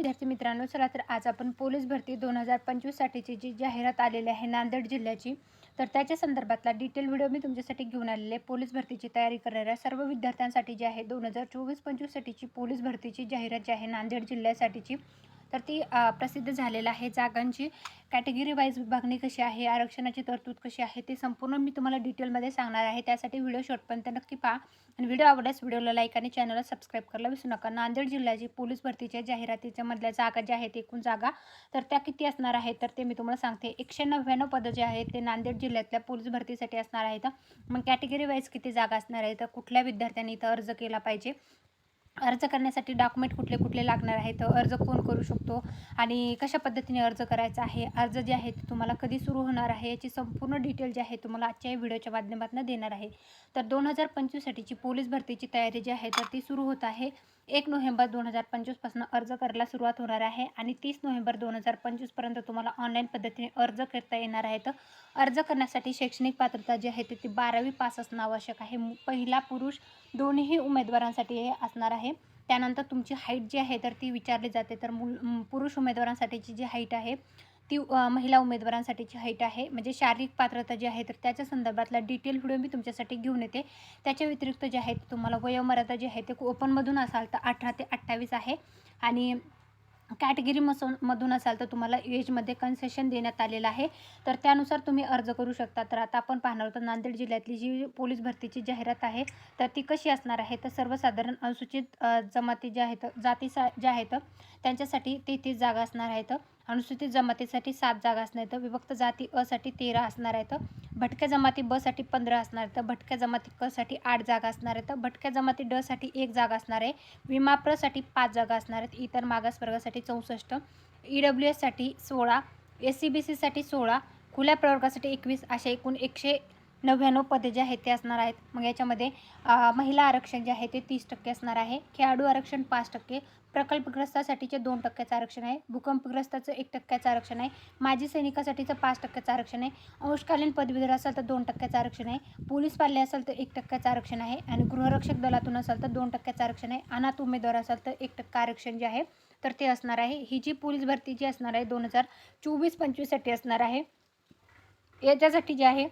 विद्यार्थी मित्रांनो चला तर आज आपण पोलीस भरती दोन हजार पंचवीससाठीची जी जाहिरात आलेली आहे नांदेड जिल्ह्याची तर त्याच्या संदर्भातला डिटेल व्हिडिओ मी तुमच्यासाठी घेऊन आलेले आहे. पोलीस भरतीची तयारी करणाऱ्या सर्व विद्यार्थ्यांसाठी जी आहे दोन हजार चोवीस पंचवीससाठीची पोलीस भरतीची जाहिरात जी आहे नांदेड जिल्ह्यासाठीची तर ती प्रसिद्ध झालेलं आहे. जागांची कॅटेगरी वाईज विभागणी कशी आहे? आरक्षणाची तरतूद कशी आहे? ते संपूर्ण मी तुम्हाला डिटेलमध्ये सांगणार आहे. त्यासाठी व्हिडिओ शॉर्टपर्यंत नक्की पहा. आणि व्हिडिओ आवडल्यास व्हिडिओला लाईक आणि चॅनलला सबस्क्राईब करायला विसरू नका. नांदेड जिल्ह्याची पोलीस भरतीच्या जाहिरातीच्या मधल्या जागा ज्या आहेत एकूण जागा तर त्या किती असणार आहेत? तर ते मी तुम्हाला सांगते. एकशे नव्याण्णव पदं जे आहेत ते नांदेड जिल्ह्यातल्या पोलीस भरतीसाठी असणार आहेत. मग कॅटेगरी वाईज किती जागा असणार आहेत? कुठल्या विद्यार्थ्यांनी इथं अर्ज केला पाहिजे? अर्ज करण्यासाठी डॉक्युमेंट कुठले कुठले लागणार आहेत अर्ज कोण करू शकतो आणि कशा पद्धतीने अर्ज करायचा आहे अर्ज जे आहे ते तुम्हाला कधी सुरू होणार आहे याची संपूर्ण डिटेल जी आहे तुम्हाला आजच्या व्हिडिओच्या माध्यमातून देणार आहे. तर दोन हजार पंचवीससाठीची पोलीस भरतीची तयारी जी आहे तर ती सुरू होत आहे. एक नोव्हेंबर दोन हजार पंचवीसपासून अर्ज करायला सुरुवात होणार आहे आणि तीस नोव्हेंबर दोन हजार पंचवीसपर्यंत तुम्हाला ऑनलाईन पद्धतीने अर्ज करता येणार आहेत. अर्ज करण्यासाठी शैक्षणिक पात्रता जी आहे ती बारावी पास असणं आवश्यक आहे. पहिला पुरुष दोन्ही उमेदवारांसाठी हे असणार आहे. त्यानंतर तुमची हाईट जी आहे तर ती विचारली जाते. तर मुल पुरुष उमेदवारांसाठीची जी हाईट आहे ती महिला उमेदवारांसाठीची हाईट आहे. म्हणजे शारीरिक पात्रता जी आहे तर त्याच्या संदर्भातला डिटेल व्हिडिओ मी तुमच्यासाठी घेऊन येते. त्याच्या व्यतिरिक्त जे आहे ते तुम्हाला वयोमर्यादा जी आहे ते ओपनमधून असाल तर अठरा ते अठ्ठावीस आहे. आणि कॅटेगरी मसून मधून असाल तर तुम्हाला एजमध्ये कन्सेशन देण्यात आलेलं आहे. तर त्यानुसार तुम्ही अर्ज करू शकता. तर आता आपण पाहणार आहोत नांदेड जिल्ह्यातली जी पोलीस भरतीची जाहिरात आहे तर ती कशी असणार आहे? तर सर्वसाधारण अनुसूचित जमाती ज्या आहेत जाती सा ज्या आहेत त्यांच्यासाठी तेहतीस जागा असणार आहेत. अनुसूचित जमातीसाठी सात जागा असणार आहेत. विभक्त जाती असाठी तेरा असणार आहेत. भटक्या जमाती बसाठी पंधरा असणार आहेत भटक्या जमाती क साठी आठ जागा असणार आहे तर भटक्या जमाती ड साठी एक जागा असणार आहे विमा प्रसाठी पाच जागा असणार आहेत इतर मागासवर्गासाठी चौसष्ट ई डब्ल्यू एससाठी सोळा एस सी बी सीसाठी सोळा खुल्या प्रवर्गासाठी एकवीस अशा एकूण एकशे नव्याण्णव पदे जे आहेत ते असणार आहेत. मग याच्यामध्ये महिला आरक्षण जे आहे ते तीस टक्के असणार आहे. खेळाडू आरक्षण पाच टक्के. प्रकल्पग्रस्तासाठीचे दोन टक्क्याचं आरक्षण आहे. भूकंपग्रस्ताचं एक टक्क्याचं आरक्षण आहे. माजी सैनिकासाठीचं पाच टक्क्याचं आरक्षण आहे. अंशकालीन पदवीधर असाल तर दोन टक्क्याचं आरक्षण आहे. पोलीस पाल्य असाल तर एक टक्क्याचं आरक्षण आहे. आणि गृहरक्षक दलातून असाल तर दोन टक्क्याचं आरक्षण आहे. अनाथ उमेदवार असाल तर एक टक्का आरक्षण जे आहे तर ते असणार आहे. ही जी पोलीस भरती जी असणार आहे दोन हजार चोवीस पंचवीससाठी असणार आहे. याच्यासाठी जे आहे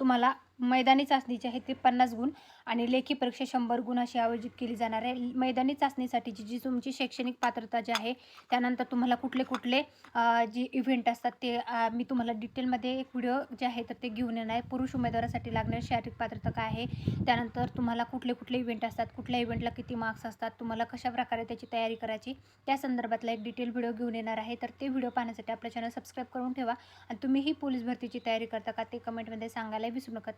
तुम्हाला मैदानी चाचणी जी आहे ती पन्नास गुण आणि लेखी परीक्षा शंभर गुण अशी आयोजित केली जाणार आहे. मैदानी चाचणीसाठीची जी तुमची शैक्षणिक पात्रता जी आहे त्यानंतर तुम्हाला कुठले कुठले जे इव्हेंट असतात ते मी तुम्हाला डिटेलमध्ये एक व्हिडिओ जे आहे तर ते घेऊन येणार आहे. पुरुष उमेदवारासाठी लागणारी शारीरिक पात्रता काय आहे त्यानंतर तुम्हाला कुठले कुठले इव्हेंट असतात कुठल्या इव्हेंटला किती मार्क्स असतात तुम्हाला कशा प्रकारे त्याची तयारी करायची त्या संदर्भातला एक डिटेल व्हिडिओ घेऊन येणार आहे. तर ते व्हिडिओ पाहण्यासाठी आपलं चॅनल सबस्क्राईब करून ठेवा आणि तुम्हीही पोलीस भरतीची तयारी करता का ते कमेंटमध्ये सांगायला विसरू नका.